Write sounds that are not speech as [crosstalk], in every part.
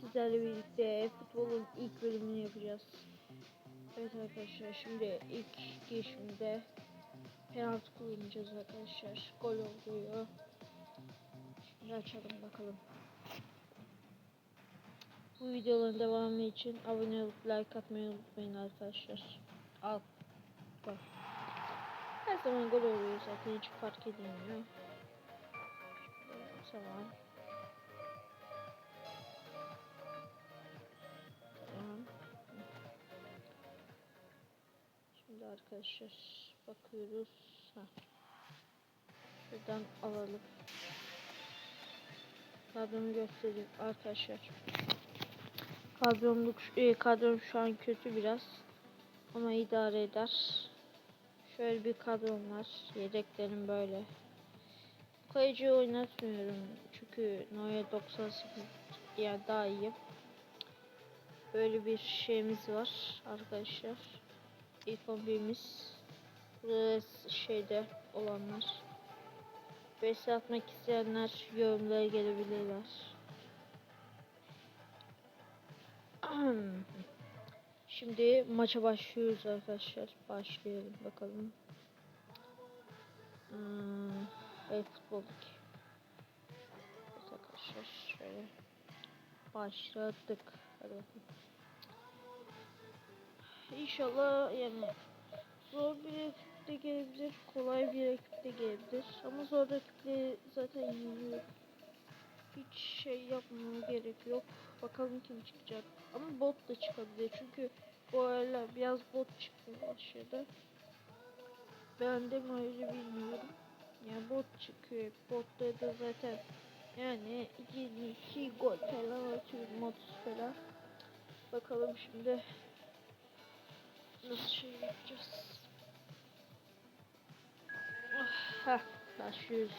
sizlerle birlikte futbolun ilk bölümünü yapacağız. Evet arkadaşlar şimdi ilk girişimde penaltı kullanacağız arkadaşlar. Gol oluyor. Şimdi açalım bakalım. Bu videoların devamı için abone olup like atmayı unutmayın arkadaşlar. Al. Bak. Her zaman gol oluyor zaten hiç fark edilmiyor. Şimdi, Tamam. Şimdi arkadaşlar bakıyoruz. Ha. Şuradan alalım. Kadromu göstereyim arkadaşlar. Kadromluk e, kadrom şu an kötü biraz. Ama idare eder. Şöyle bir kadrom var. Yedeklerim böyle. Kayıcı oynatmıyorum. Çünkü Noya 98 ya daha iyi. Böyle bir şeyimiz var arkadaşlar. İlk 11'imiz. Burada şeyde olanlar. Besi atmak isteyenler yorumlara gelebilirler. Şimdi maça başlıyoruz arkadaşlar. Başlayalım bakalım. Hmm, el futbol. Evet arkadaşlar şöyle başladık. Hadi bakalım. İnşallah yani zor bir rakip de gelebilir, kolay bir rakip de gelebilir. Ama zor rakipleri zaten yeniyor. Hiç şey yapmama gerek yok. Bakalım kim çıkacak. Ama bot da çıkabilir çünkü bu aralar biraz bot çıkmaya başladı. Ben de mi öyle bilmiyorum. Yani bot çıkıyor. Botları da zaten yani 22 gol falan atıyor modus falan. Bakalım şimdi nasıl şey yapacağız. Ah, Heh, başlıyoruz.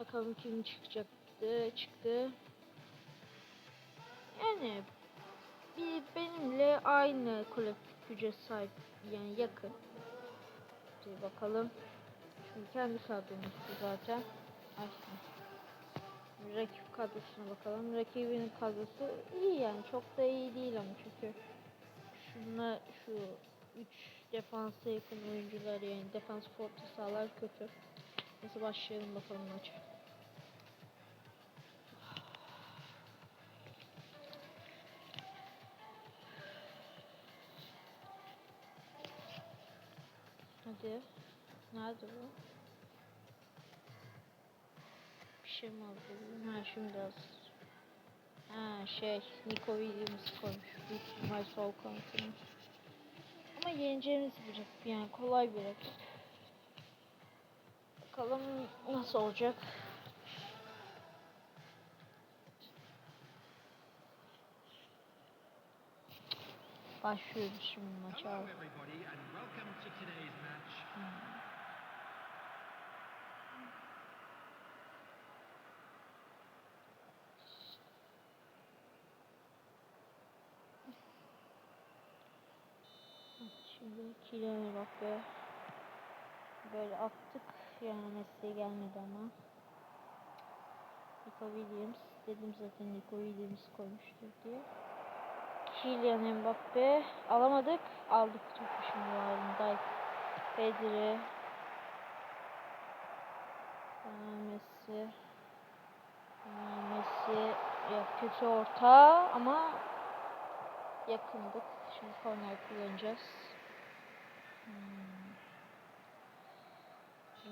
Bakalım kim çıkacaktı. Çıktı. Yani bir benimle aynı kolektif güce sahip yani yakın. Bir bakalım. Şimdi kendi kadromuzdu zaten. Ay. Rakip kadrosuna bakalım. Rakibinin kadrosu iyi yani çok da iyi değil ama çünkü şunla şu 3 defansa yakın oyuncular yani defans fortu sağlar kötü. Neyse başlayalım bakalım maça. Hadi. Nerede bu? Bir şey mi oldu? Ha şimdi hazır. Ha şey Nico Williams koymuş. Büyük ihtimal sol kanatını. Ama yeneceğimiz bir yani kolay bir rakip. Bakalım nasıl olacak. Başlıyoruz şimdi maça. Hello, everybody, and welcome Şimdi Kylian Mbappe böyle attık yani Messi gelmedi ama. Nico Williams dedim zaten Nico Williams koymuştur diye. Kylian Mbappe alamadık. Aldık topu şimdi Van Pedri Messi. Messi. Ya kötü orta ama yakındık. Şimdi korner kullanacağız Hmm.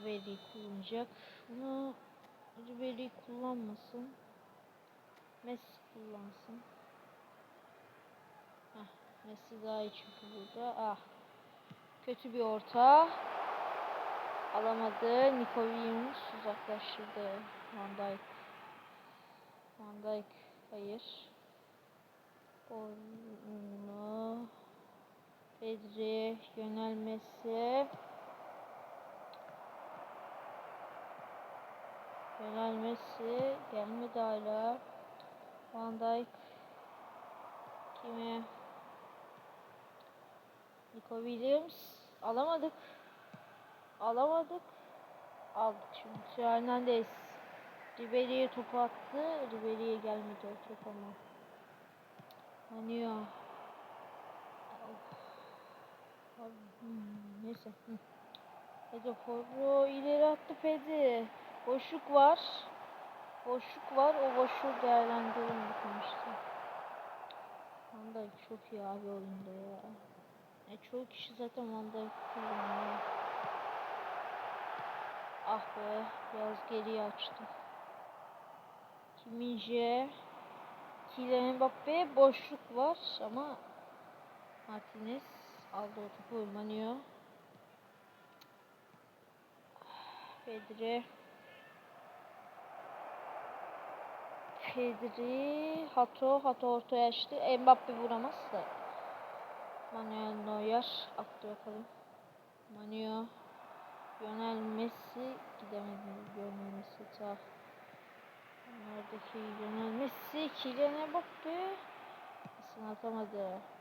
Ribery kullanacak. Bunu Ribery kullanmasın. Messi kullansın. Heh, Messi daha iyi çünkü burada. Ah. Kötü bir orta. Alamadı. Nico Williams uzaklaştırdı. Van Dijk. Van Dijk hayır. Onu Pedri yönelmesi. Yönelmesi gelmedi hala. Van Dijk kime? Nico Williams alamadık. Alamadık. Aldık şimdi. Hernandez. Ribery'e topu attı. Ribery'e gelmedi o top ama. Hani ya. Of. Abi, hmm, neyse. Hı. Hadi Forro ileri attı Fedi. Boşluk var. Boşluk var. O boşluğu değerlendirelim bakalım. Van Dijk çok iyi abi oyunda ya. E, çoğu kişi zaten Van Dijk kullanıyor. Ah be. Biraz geriye açtı. Kimince. Kylian Mbappe boşluk var ama Martinez aldı o topu oymanıyor. Pedri. Pedri. Hato. Hato ortaya açtı. Mbappe vuramaz da. Manuel Neuer. Attı bakalım. Manuel. Lionel Messi. Gidemedi. Lionel Messi. Ta. Oradaki Lionel Messi. Kylian Mbappe. Pasını atamadı.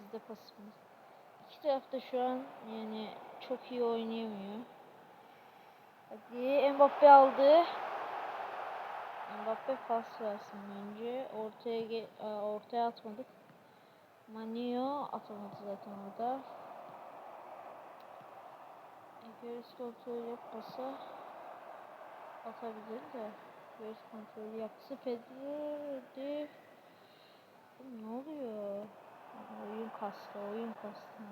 Bizde pasımız. İki tarafta şu an yani çok iyi oynayamıyor. Hadi Mbappe aldı. Mbappe pas versin bence. Ortaya Aa, ortaya atmadık. Manio atamadı zaten orada. Göğüs kontrol yapmasa atabilir de. Göğüs kontrolü yapsa Pedri. Oğlum ne oluyor? Oyun kastı, oyun kastı.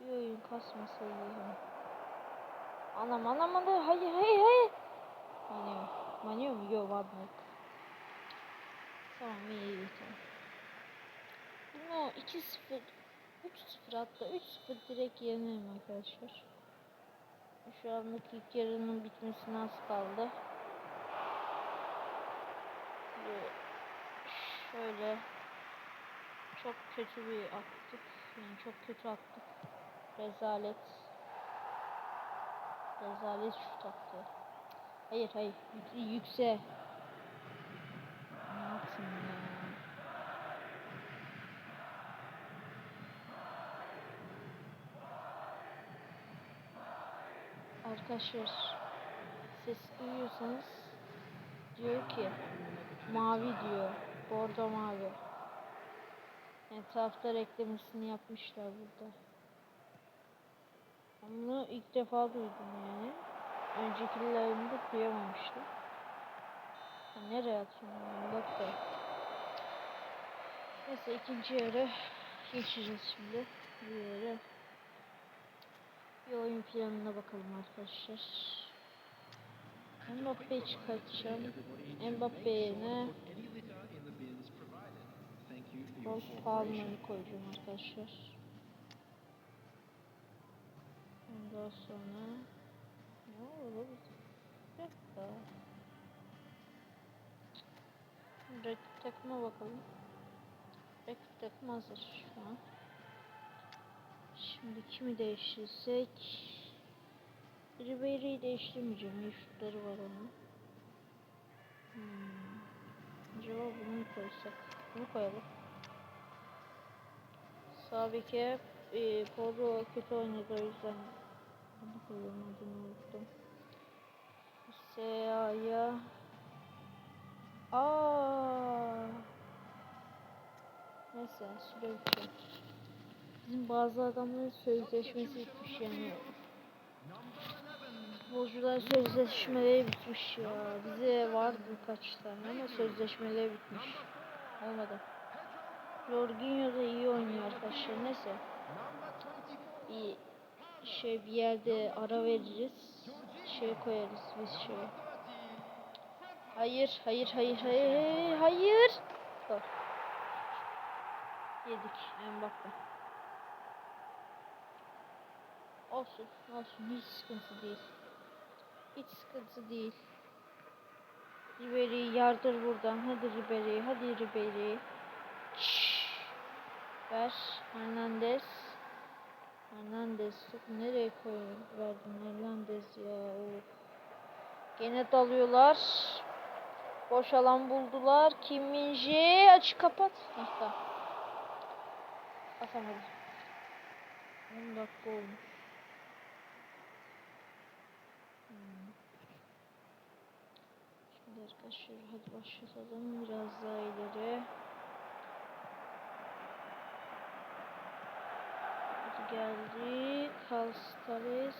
Bir oyun kasmasaydı. ya. Anam anam anam hayır hayır hayır. Manıyor. Manıyor mu? Yok var mı? Tamam iyi iyi tamam. Bunu 2-0 3-0 hatta 3-0 direkt yenelim arkadaşlar. Şu anlık ilk yarının bitmesine az kaldı. Şöyle çok kötü bir attık. Yani çok kötü attık. Rezalet. Rezalet şut attı. Hayır hayır. Yük, yükse. Ne yaptın ya? Arkadaşlar ses duyuyorsanız diyor ki mavi diyor. Bordo mavi. Yani taraftar eklemesini yapmışlar burada. Ben Bunu ilk defa duydum yani. Öncekilerinde duyamamıştım. Ha, nereye atıyorum yani bak da. Neyse ikinci yere geçeceğiz şimdi. Bir yere. Bir oyun planına bakalım arkadaşlar. Mbappe'yi çıkartacağım. Mbappe yerine Rolf Palmer'ı koyacağım arkadaşlar. Ondan sonra ne olur? Bir dakika. Rakip takıma bakalım. Rakip takım hazır şu an. Şimdi kimi değiştirsek? Ribery'i değiştirmeyeceğim. İyi şutları var onun. Hmm. Acaba bunu koysak? Bunu koyalım. Sağ beke e, Poro kötü oynadı o yüzden bunu adını unuttum. Sea'ya Aa. Neyse süre bitiyor. Bizim bazı adamların sözleşmesi bitmiş yani. Futbolcular sözleşmeleri bitmiş ya. Bize vardı birkaç tane ama sözleşmeleri bitmiş. Olmadı. Jorginho da iyi oynuyor arkadaşlar. Neyse. Bir şey bir yerde ara veririz. Şey koyarız biz şey. Hayır, hayır, hayır, hayır, hayır. Dur. Yedik Mbappe. Olsun, olsun. Hiç sıkıntı değil. Hiç sıkıntı değil. Ribery yardır buradan. Hadi Ribery, hadi Ribery. Ver Hernandez. Hernandez nereye koyuyor? Verdin Hernandez ya. Of. Gene dalıyorlar. Boş alan buldular. Kim Min-jae aç kapat. Heh, tamam. Atamadım. 10 dakika olmuş. Hmm. Hadi arkadaşlar hadi başlatalım biraz daha ileri. Hadi geldi. Kalstares.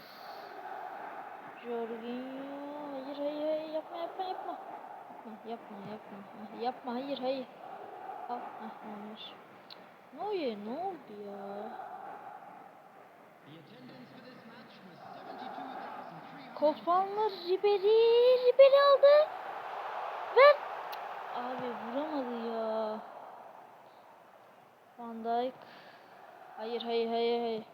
Jorginho. Hayır hayır hayır yapma yapma yapma. Yapma yapma yapma. Ah, Yapma hayır hayır. Al ah olmuş. Ne oluyor ne oldu ya? The attendance for this match was 72,300. Colt Palmer Ribery Ribery aldı. Ver. Abi vuramadı ya. Van Dijk. Hayır hayır hayır hayır.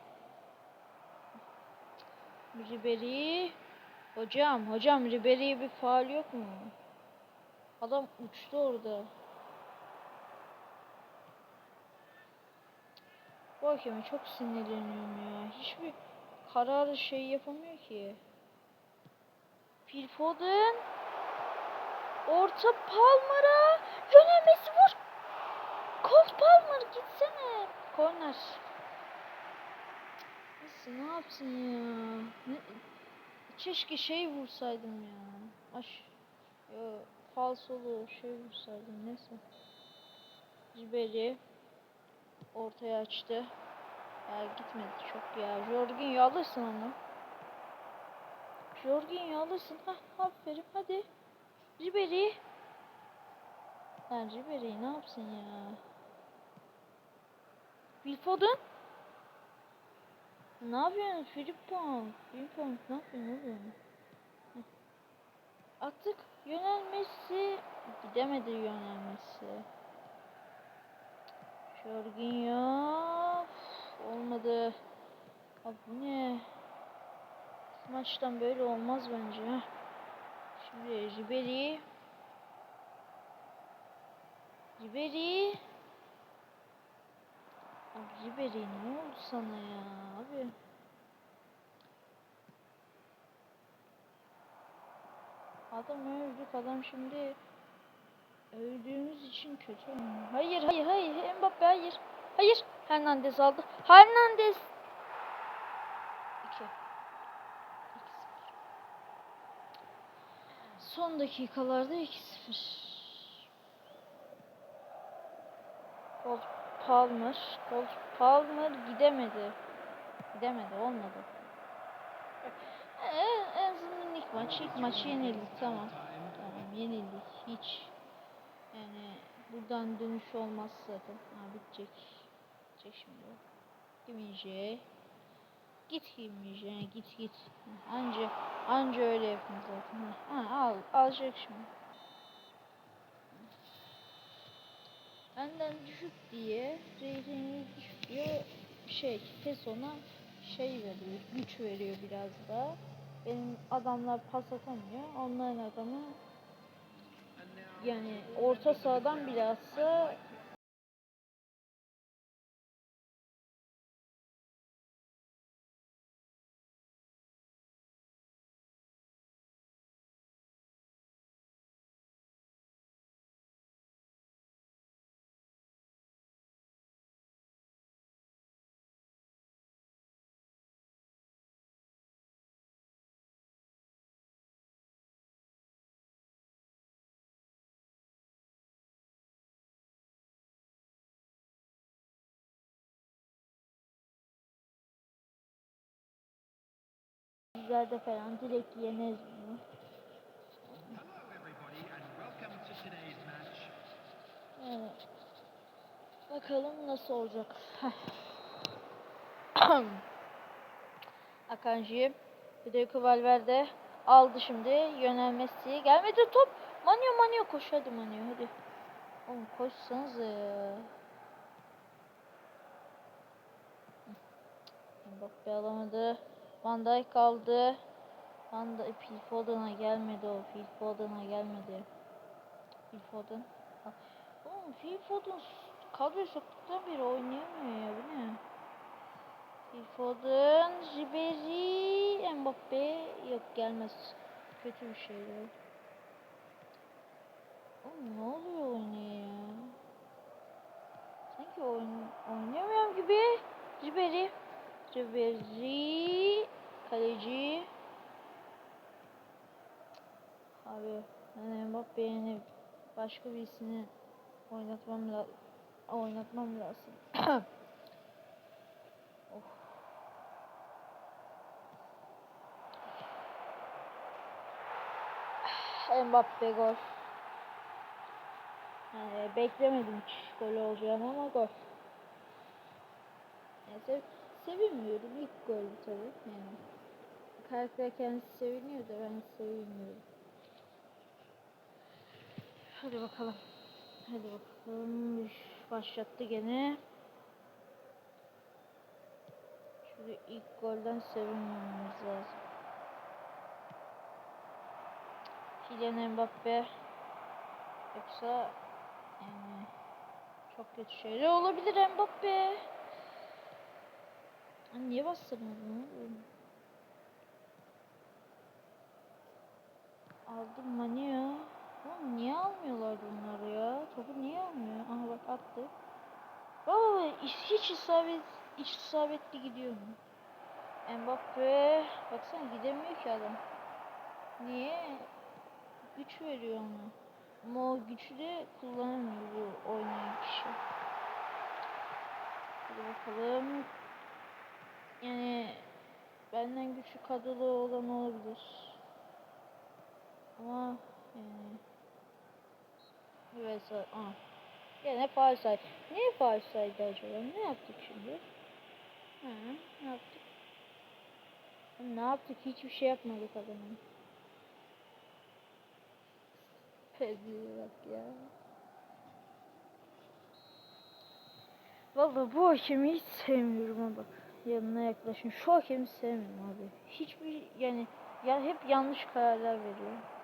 Ribery. Hocam hocam Ribery'e bir faal yok mu? Adam uçtu orada. Bu hakeme çok sinirleniyorum ya. Hiçbir kararı şey yapamıyor ki. Phil Foden. Orta Palmer'a. Yönelmesi vur. Colt Palmer gitsene. Korner. Nasıl ne yapsın ya? Ne? Keşke şey vursaydım ya. Aş. Yo, falsolu şey vursaydım neyse. Ribery ortaya açtı. Ya gitmedi çok ya. Jorginho alırsın onu. Jorginho alırsın. Hah aferin hadi. Ribery. Lan Ribery ne yapsın ya? Phil Foden. Ne yapıyorsun Frimpong? Frimpong ne yapıyorsun oğlum? Heh. Attık yönelmesi. Gidemedi yönelmesi. Jorginho. Olmadı. Abi ne? Maçtan böyle olmaz bence. Şimdi Ribery. Ribery. Abi Ribery ne oldu sana ya abi? Adam öldük adam şimdi öldüğümüz için kötü oynuyor. Hayır hayır hayır Mbappe hayır. Hayır Hernandez aldı. Hernandez. 2 Son dakikalarda 2-0. Colt Palmer. Palmer gidemedi. Gidemedi olmadı. En, en azından ilk maç. ilk maçı yenildik tamam. Tamam yenildik. Hiç. Yani buradan dönüş olmaz zaten. Ha bitecek. Bitecek şimdi. Gitmeyecek. Git gitmeyecek. Git git. Anca anca öyle yapın zaten. Ha, al alacak şimdi. Benden düşük diye reytingi düşük diye şey PES ona şey veriyor güç veriyor biraz da. Benim adamlar pas atamıyor. Onların adamı yani orta sahadan bile atsa bizlerde falan direkt yeneriz bunu. Evet. Bakalım nasıl olacak. [clears throat] Akanji, Federico Valverde aldı şimdi yönelmesi. Gelmedi top. Manio Manio koş hadi Manio hadi. Oğlum koşsanız ya. Mbappe alamadı. Van Dijk aldı. Van Dijk, Phil Foden'a gelmedi o. Phil Foden'a gelmedi. Phil Foden. Oğlum Phil Foden kadroya soktuktan beri oynayamıyor ya bu ne? Phil Foden, Ribery, Mbappe yok gelmez. Kötü bir şey bu. Oğlum ne oluyor oyuna ya? Sanki oyun, oynayamıyorum gibi. Ribery, Ribery, kaleci. Abi Yani Mbappe'ye yani başka birisini oynatmam lazım. Oynatmam lazım. [coughs] of. Mbappe gol. Yani beklemedim hiç gol olacağını ama gol. Yani sev sevinmiyorum ilk gol tabii yani. Karakter kendisi seviniyor da ben sevinmiyorum. Hadi bakalım. Hadi bakalım. Başlattı gene. Şöyle ilk golden sevinmemiz lazım. Kylian Mbappe yoksa yani çok kötü şeyler olabilir Mbappe. Niye bastırmadın Aldım mani ya. Oğlum niye almıyorlar bunları ya? Topu niye almıyor? Aha bak attı. Hiç hiç isabet hiç isabetli gidiyor mu? Mbappe baksana gidemiyor ki adam. Niye? Güç veriyor ona. Ama o gücü de kullanamıyor bu oynayan kişi. Hadi bakalım. Yani benden güçlü kadrolu olan olabilir. Ama yani Evet, aa. Gene faul say. Niye faul saydı acaba? Ne yaptık şimdi? Ha, ne yaptık? Ne yaptık? Hiçbir şey yapmadık adamın. Pedro'ya bak ya. Vallahi bu hakemi hiç sevmiyorum ama bak. Yanına yaklaşın. Şu hakemi sevmiyorum abi. Hiçbir yani ya hep yanlış kararlar veriyor.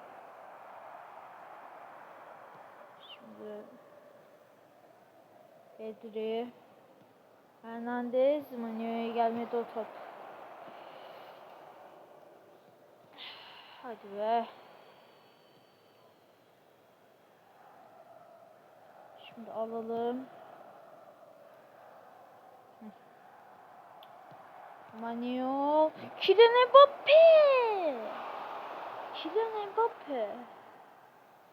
Şimdi Pedri Hernandez Manio'ya gelmedi o top. Hadi be. Şimdi alalım. Manio. Kylian Mbappe. Kylian Mbappe.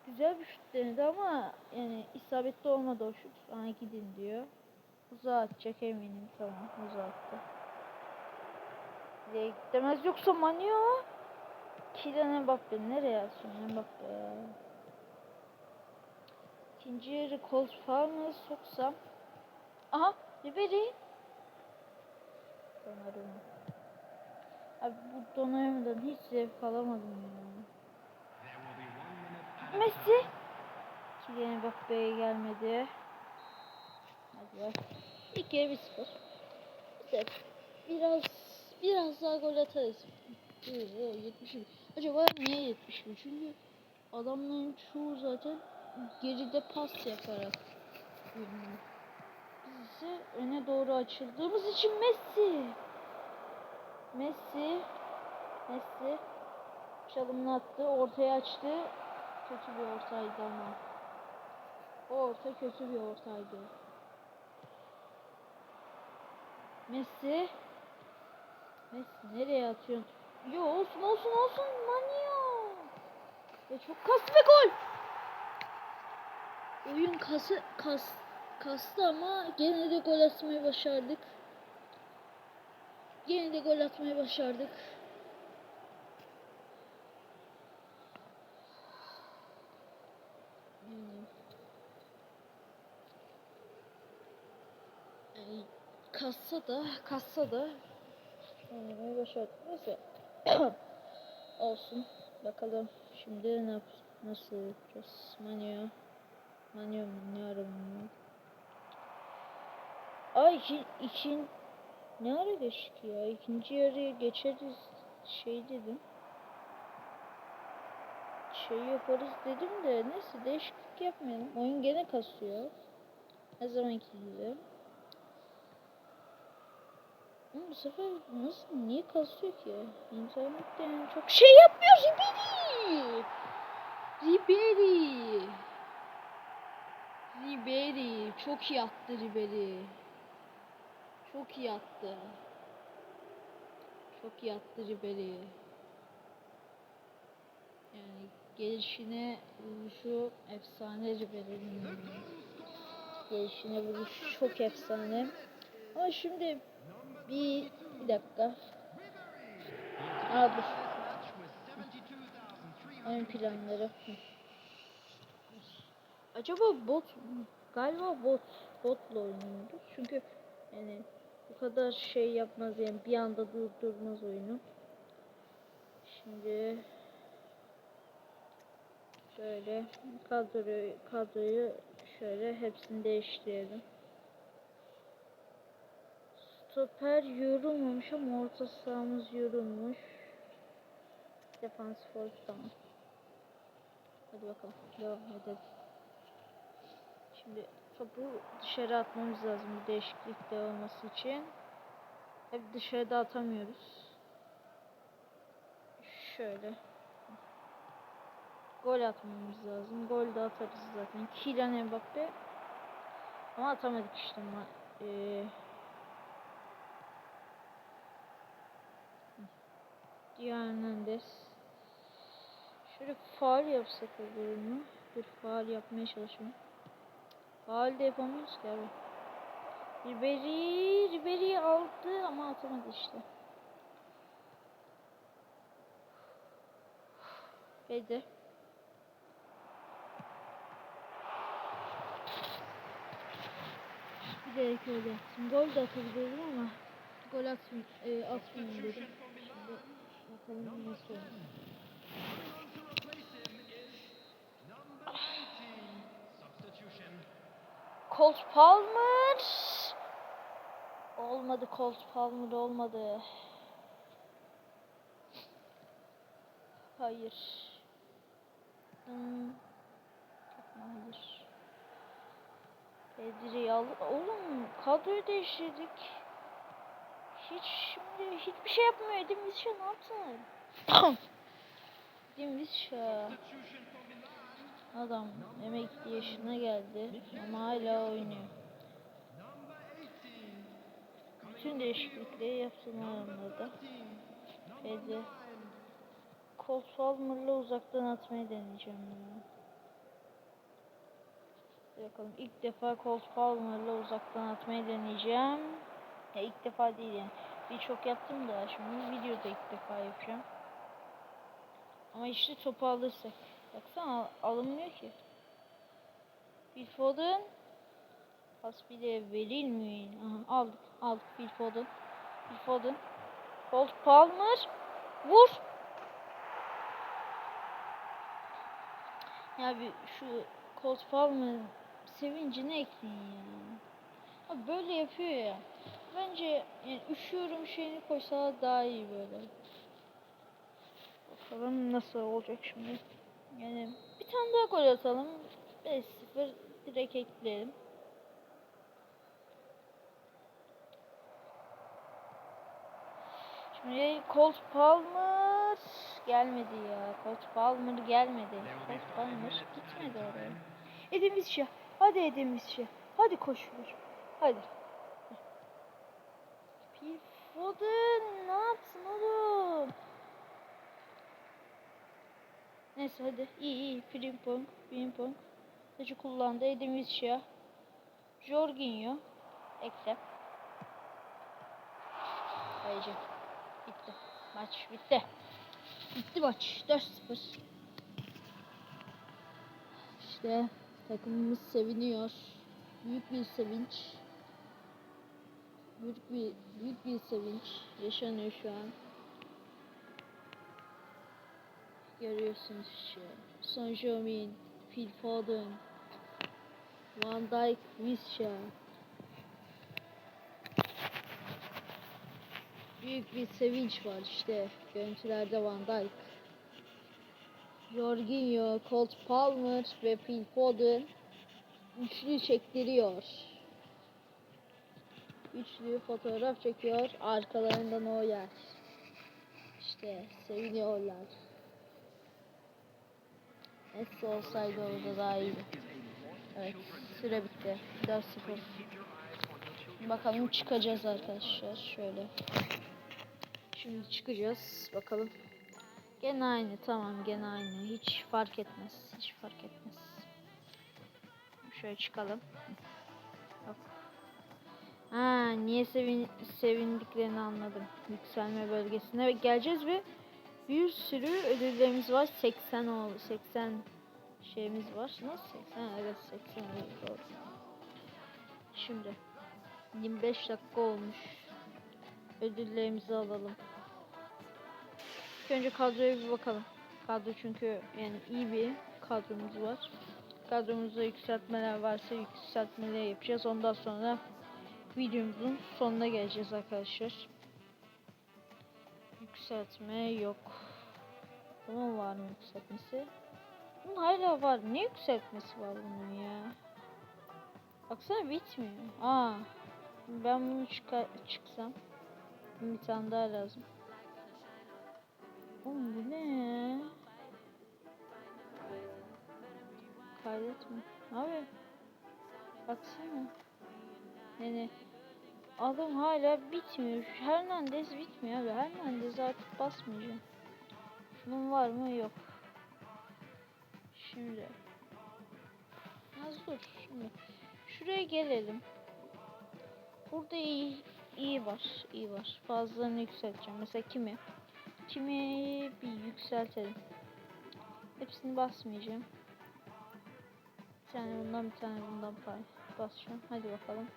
Güzel bir şut denedi ama yani isabetli olmadı o şut. Aa gidin diyor. Uzağa atacak eminim. Tamam uzağa attı. Gidemez yoksa Manio. Kylian Mbappe nereye atsın Mbappe ya. İkinci yarı falan mı soksam? Aha Ribery. Donnarumma. Abi bu Donnarumma'dan hiç zevk alamadım ya. Messi. Kylian Mbappe'ye gelmedi. Hadi be. İlk yarı 1-0. Güzel. Biraz biraz daha gol atarız. Oo, 70. Acaba niye 70? Çünkü adamların çoğu zaten geride pas yaparak oynuyor. Biz ise öne doğru açıldığımız için Messi. Messi. Messi. Çalımını attı. Ortaya açtı. Kötü bir ortaydı ama. O orta kötü bir ortaydı. Messi. Messi nereye atıyorsun? Yo olsun olsun olsun manyo. Ya çok kastı ve gol. Oyun kası kas kastı ama gene de gol atmayı başardık. Gene de gol atmayı başardık. Yani, yani kassa da kassa da oynamayı başardık. Neyse. [coughs] Olsun. Bakalım şimdi ne yap nasıl yapacağız? Manyo. Manyo? Ne ara manyo? Ay iki, iki ne ara geçtik ya? İkinci yarıya geçeriz şey dedim. Şey yaparız dedim de neyse değişiklik yapmayalım. Oyun gene kasıyor. Her zamanki gibi. Ama bu sefer nasıl niye kasıyor ki? İnternette yani çok şey yapmıyor Ribery. Ribery. Ribery çok iyi attı Ribery. Çok iyi attı. Çok iyi attı Ribery. Yani gelişine vuruşu efsane Ribery'nin. Gelişine vuruş çok efsane. Ama şimdi bir, bir dakika. Aa dur. Ön planları. Acaba bot? Galiba bot. Botla oynuyordu. Çünkü yani bu kadar şey yapmaz yani bir anda durdurmaz oyunu. Şimdi şöyle kadroyu kadroyu şöyle hepsini değiştirelim. Stoper yorulmamış ama orta sahamız yorulmuş. Defans forvet tamam. Hadi bakalım devam edelim. Şimdi topu dışarı atmamız lazım bir değişiklik de olması için. Hep dışarıda atamıyoruz. Şöyle. Gol atmamız lazım. Gol de atarız zaten. Kylian Mbappe. Ama atamadık işte. Ee, Hernandez. Şöyle faal yapsak olur mu? Dur faal yapmaya çalışıyorum. Faal de yapamıyoruz ki abi. Ribery, Ribery'i aldı ama atamadı işte. Hadi. Bir de öyle yaptım. Gol de atabilirim ama gol atmayayım, e, atmayayım dedim. Bakalım nasıl. Colt Palmer. Olmadı Colt Palmer olmadı. Hayır. Hmm. Hayır. Pedri'yi al. Oğlum kadroyu değiştirdik. Hiç şimdi hiçbir şey yapmıyor. Edin Visca ne yaptın? Edin Visca. Adam emekli yaşına geldi ama hala oynuyor. Bütün değişiklikleri yapsınlar onlarda. Hadi. Colt Palmer'la uzaktan atmayı deneyeceğim. Bir Bakalım ilk defa Colt Palmer'la uzaktan atmayı deneyeceğim. Ya ilk defa değil yani. Birçok yaptım da şimdi videoda ilk defa yapacağım. Ama işte topu alırsak. Baksana al- alınmıyor ki. Phil Foden. Pas bile verilmiyor. Aha, aldık. Aldık Phil Foden. Phil Foden. Colt Palmer. Vur. Ya bir şu Colt Palmer sevincini ekleyin ya. Abi böyle yapıyor ya. Bence yani üşüyorum şeyini koysa daha iyi böyle. Bakalım nasıl olacak şimdi. Yani bir tane daha gol atalım. 5-0 direkt ekleyelim. Şimdi Colt Palmer gelmedi ya. Colt Palmer gelmedi. Colt Palmer gitmedi oraya. Edin Visca. Hadi Edin Visca. Hadi koşuyor. Hadi. Foden ne yapsın oğlum? Neyse hadi. İyi iyi. Frimpong. Frimpong. Tacı kullandı. Edin Visca. Jorginho. Ekle. Ayrıca. Bitti. Maç bitti. Bitti maç. 4-0. İşte takımımız seviniyor. Büyük bir sevinç. Büyük bir büyük bir sevinç yaşanıyor şu an. Görüyorsunuz işte. Son Jomin, Phil Foden, Van Dijk, Visca. Büyük bir sevinç var işte. Görüntülerde Van Dijk. Jorginho, Colt Palmer ve Phil Foden üçlü çektiriyor. Üçlü fotoğraf çekiyor. Arkalarından o yer. İşte seviniyorlar. Messi olsaydı orada daha iyiydi. Evet süre bitti. 4-0. Bakalım çıkacağız arkadaşlar. Şöyle. Şimdi çıkacağız. Bakalım. Gene aynı tamam gene aynı. Hiç fark etmez. Hiç fark etmez. Şöyle çıkalım. Ha, niye sevin sevindiklerini anladım. Yükselme bölgesine geleceğiz ve bir sürü ödüllerimiz var. 80 oldu. 80 şeyimiz var. Nasıl 80? Evet 80 evet, doğru. Şimdi 25 dakika olmuş. Ödüllerimizi alalım. Önce kadroya bir bakalım. Kadro çünkü yani iyi bir kadromuz var. Kadromuzda yükseltmeler varsa yükseltmeleri yapacağız. Ondan sonra videomuzun sonuna geleceğiz arkadaşlar. Yükseltme yok. Bunun var mı yükseltmesi? Bunun hala var. Ne yükseltmesi var bunun ya? Baksana bitmiyor. Aa. Ben bunu çıksam. Bir tane daha lazım. Oğlum bu ne? Kaydetme. Abi. Baksana. Yani adam hala bitmiyor. Hernandez bitmiyor abi. Hernandez artık basmayacağım. Şunun var mı? Yok. Şimdi. Az dur. Şimdi. Şuraya gelelim. Burada iyi, iyi var. iyi var. Bazılarını yükselteceğim. Mesela kimi? Kimi bir yükseltelim. Hepsini basmayacağım. Bir tane bundan bir tane bundan pay basacağım. Hadi bakalım.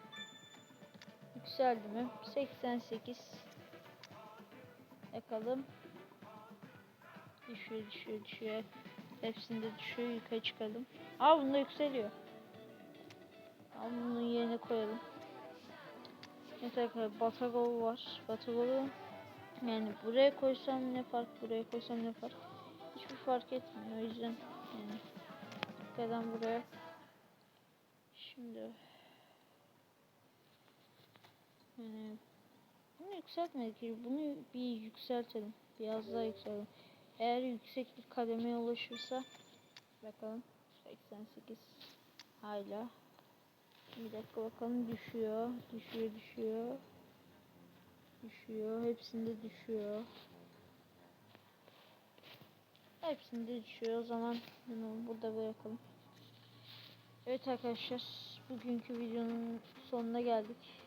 Yükseldi mi? 88. Yakalım. Düşüyor düşüyor düşüyor. Hepsinde düşüyor. Yukarı çıkalım. Aa bunda yükseliyor. Al bunun yerine koyalım. Evet arkadaşlar Batagol var. Batagol'u yani buraya koysam ne fark, buraya koysam ne fark. Hiçbir fark etmiyor. O yüzden yani buradan buraya. Şimdi yani bunu yükseltmedik. Bunu bir yükseltelim. Biraz daha yükseltelim. Eğer yüksek bir kademeye ulaşırsa bakalım 88 hala bir dakika bakalım düşüyor düşüyor düşüyor düşüyor hepsinde düşüyor hepsinde düşüyor o zaman bunu burada bırakalım evet arkadaşlar bugünkü videonun sonuna geldik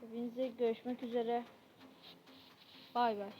hepinize görüşmek üzere. Bay bay